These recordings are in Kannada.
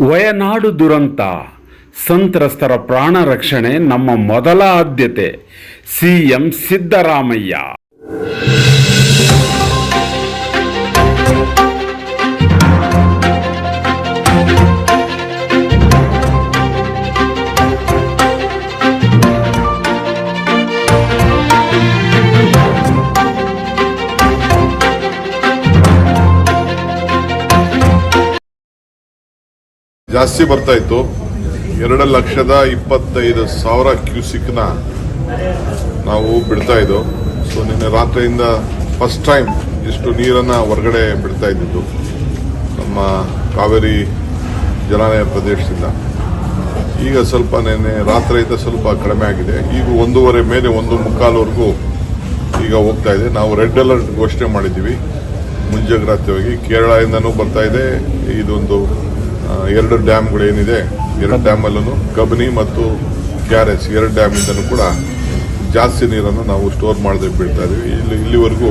ವಯನಾಡು ದುರಂತ. ಸಂತ್ರಸ್ತರ ಪ್ರಾಣ ರಕ್ಷಣೆ ನಮ್ಮ ಮೊದಲ ಆದ್ಯತೆ. ಸಿಎಂ ಸಿದ್ದರಾಮಯ್ಯ. ಜಾಸ್ತಿ ಬರ್ತಾ ಇತ್ತು. ಎರಡು ಲಕ್ಷದ ಇಪ್ಪತ್ತೈದು ಸಾವಿರ ಕ್ಯೂಸಿಕ್ನ ನಾವು ಬಿಡ್ತಾ ಇದ್ದೋ. ಸೊ, ನಿನ್ನೆ ರಾತ್ರಿಯಿಂದ ಫಸ್ಟ್ ಟೈಮ್ ಇಷ್ಟು ನೀರನ್ನು ಹೊರಗಡೆ ಬಿಡ್ತಾ ಇದ್ದಿದ್ದು. ನಮ್ಮ ಕಾವೇರಿ ಜಲಾನಯ ಪ್ರದೇಶದಿಂದ. ಈಗ ಸ್ವಲ್ಪ ನಿನ್ನೆ ರಾತ್ರಿಯಿಂದ ಸ್ವಲ್ಪ ಕಡಿಮೆ ಆಗಿದೆ. ಈಗ ಒಂದೂವರೆ ಮೇಲೆ, ಒಂದು ಮುಕ್ಕಾಲವರೆಗೂ ಈಗ ಹೋಗ್ತಾ ಇದೆ. ನಾವು ರೆಡ್ ಅಲರ್ಟ್ ಘೋಷಣೆ ಮಾಡಿದ್ದೀವಿ. ಮುಂಜಾಗ್ರತೆಯಾಗಿ ಕೇರಳದಿಂದನೂ ಬರ್ತಾ ಇದೆ. ಇದೊಂದು ಎರಡು ಡ್ಯಾಮ್ಗಳೇನಿದೆ ಎರಡು ಡ್ಯಾಮಲ್ಲೂ ಕಬನಿ ಮತ್ತು ಕ್ಯಾರೆಸ್ ಎರಡು ಡ್ಯಾಮಿಂದನೂ ಕೂಡ ಜಾಸ್ತಿ ನೀರನ್ನು ನಾವು ಸ್ಟೋರ್ ಮಾಡದೆ ಬಿಡ್ತಾ ಇದೀವಿ ಇಲ್ಲಿ ಇಲ್ಲಿವರೆಗೂ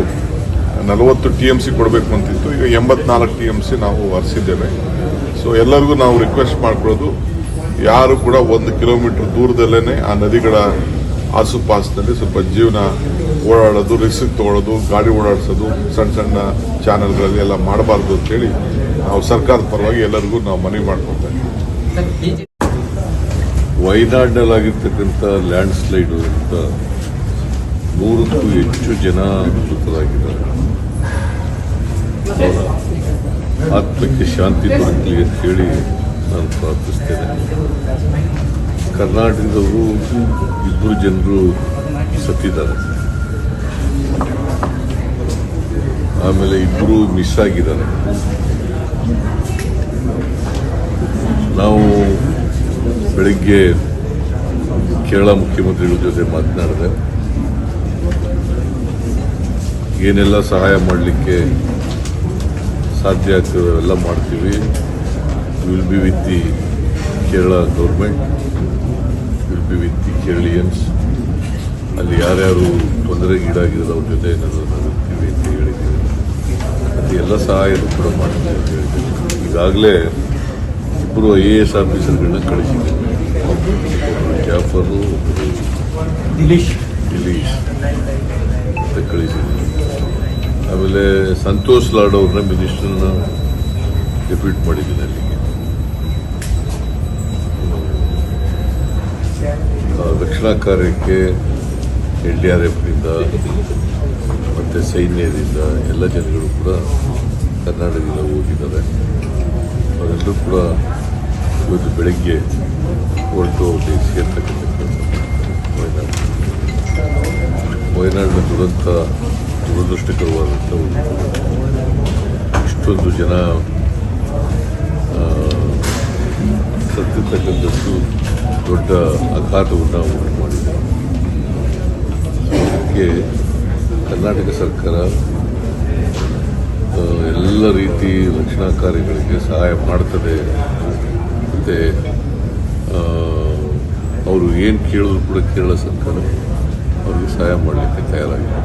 ನಲವತ್ತು ಟಿ ಎಂ ಸಿ ಕೊಡಬೇಕು ಅಂತಿತ್ತು. ಈಗ ಎಂಬತ್ನಾಲ್ಕು ಟಿ ಎಂ ಸಿ ನಾವು ಹರಿಸಿದ್ದೇವೆ. ಸೊ ಎಲ್ಲರಿಗೂ ನಾವು ರಿಕ್ವೆಸ್ಟ್ ಮಾಡ್ಕೊಳ್ಳೋದು ಯಾರು ಕೂಡ ಒಂದು ಕಿಲೋಮೀಟರ್ ದೂರದಲ್ಲೇ ಆ ನದಿಗಳ ಆಸುಪಾಸಿನಲ್ಲಿ ಸ್ವಲ್ಪ ಜೀವನ ಓಡಾಡೋದು ರಿಸ್ಕ್ ತಗೊಳ್ಳೋದು ಗಾಡಿ ಓಡಾಡಿಸೋದು, ಸಣ್ಣ ಸಣ್ಣ ಚಾನೆಲ್ಗಳಲ್ಲಿ ಎಲ್ಲ ಮಾಡಬಾರ್ದು ಅಂತೇಳಿ ನಾವು ಸರ್ಕಾರದ ಪರವಾಗಿ ಎಲ್ಲರಿಗೂ ನಾವು ಮನವಿ ಮಾಡ್ಕೊತಾ ಇದ್ದೀವಿ. ವಯನಾಡಿನಲ್ಲಾಗಿರ್ತಕ್ಕಂಥ ಲ್ಯಾಂಡ್ ಸ್ಲೈಡು ಅಂತ ನೂರಕ್ಕೂ ಹೆಚ್ಚು ಜನ ಮೃತರಾಗಿದ್ದಾರೆ ಆತ್ಮಕ್ಕೆ ಶಾಂತಿ ದೊರಕಲಿ ಅಂತ ಹೇಳಿ ನಾನು ಪ್ರಾರ್ಥಿಸ್ತೇನೆ. ಕರ್ನಾಟಕದವರು ಇಬ್ಬರು ಜನರು ಸತ್ತಿದ್ದಾರೆ. ಆಮೇಲೆ ಇಬ್ಬರು ಮಿಸ್ ಆಗಿದ್ದಾರೆ ನಾವು ಬೆಳಿಗ್ಗೆ ಕೇರಳ ಮುಖ್ಯಮಂತ್ರಿಗಳ ಜೊತೆ ಮಾತನಾಡಿದೆ. ಏನೆಲ್ಲ ಸಹಾಯ ಮಾಡಲಿಕ್ಕೆ ಸಾಧ್ಯ ಆಗ್ತದೆ ಎಲ್ಲ ಮಾಡ್ತೀವಿ. Will be with the Kerala government will be with the Keralians ಅಲ್ಲಿ ಯಾರ್ಯಾರು ತೊಂದರೆಗೀಡಾಗಿರೋದು ಅವ್ರ ಜೊತೆ ಏನಾದರೂ ನಾವು ಇರ್ತೀವಿ ಅಂತ ಹೇಳಿದ್ದೀವಿ. ಮತ್ತು ಎಲ್ಲ ಸಹಾಯನೂ ಕೂಡ ಮಾಡ್ತೀವಿ ಅಂತ ಹೇಳಿದ್ದೀವಿ ಈಗಾಗಲೇ ಇಬ್ಬರು ಐ ಎ ಎಸ್ ಆಫೀಸರ್ಗಳನ್ನ ಕಳಿಸಿದ್ದೀವಿ ಒಬ್ಬರು ಜಾಫರು ಒಬ್ಬರು ದಿಲೀಶ್. ದಿಲೀಶ್ ಅಂತ ಕಳಿಸಿದ್ದೀವಿ ಆಮೇಲೆ ಸಂತೋಷ್ ಲಾಡ್ ಅವ್ರನ್ನ ಮಿನಿಸ್ಟರ್ನ ಡೆಪ್ಯೂಟ್ ಮಾಡಿದ್ದೀನಿ ಅಲ್ಲಿಗೆ ರಕ್ಷಣಾ ಕಾರ್ಯಕ್ಕೆ ಎಲ್ ಡಿ ಆರ್ ಎಫ್ನಿಂದ ಮತ್ತು ಸೈನ್ಯದಿಂದ ಎಲ್ಲ ಜನಗಳು ಕೂಡ ಕರ್ನಾಟಕದಿಂದ ಹೋಗಿದ್ದಾರೆ. ಅವರೆಲ್ಲರೂ ಕೂಡ ಇವತ್ತು ಬೆಳಗ್ಗೆ ಹೊರಟು ಅವ್ರಿಗೆ ಸೇರ್ತಕ್ಕಂಥ ಕೆಲಸ ವಯನಾಡು ವಯನಾಡಿನ ದುರಂತ ದುರದೃಷ್ಟಕರವಾದಂಥ ಒಂದು ಇಷ್ಟೊಂದು ಜನ ಸತ್ತಿರ್ತಕ್ಕಂಥದ್ದು ದೊಡ್ಡ ಆಘಾತವನ್ನು ಉಂಟು ಮಾಡಿದೆ ಅದಕ್ಕೆ ಕರ್ನಾಟಕ ಸರ್ಕಾರ ಎಲ್ಲ ರೀತಿ ರಕ್ಷಣಾ ಕಾರ್ಯಗಳಿಗೆ ಸಹಾಯ ಮಾಡ್ತದೆ. ಮತ್ತು ಅವರು ಏನು ಕೇಳಿದ್ರು ಕೂಡ ಕೇರಳ ಸರ್ಕಾರ ಅವ್ರಿಗೆ ಸಹಾಯ ಮಾಡಲಿಕ್ಕೆ ತಯಾರಾಗಿದೆ.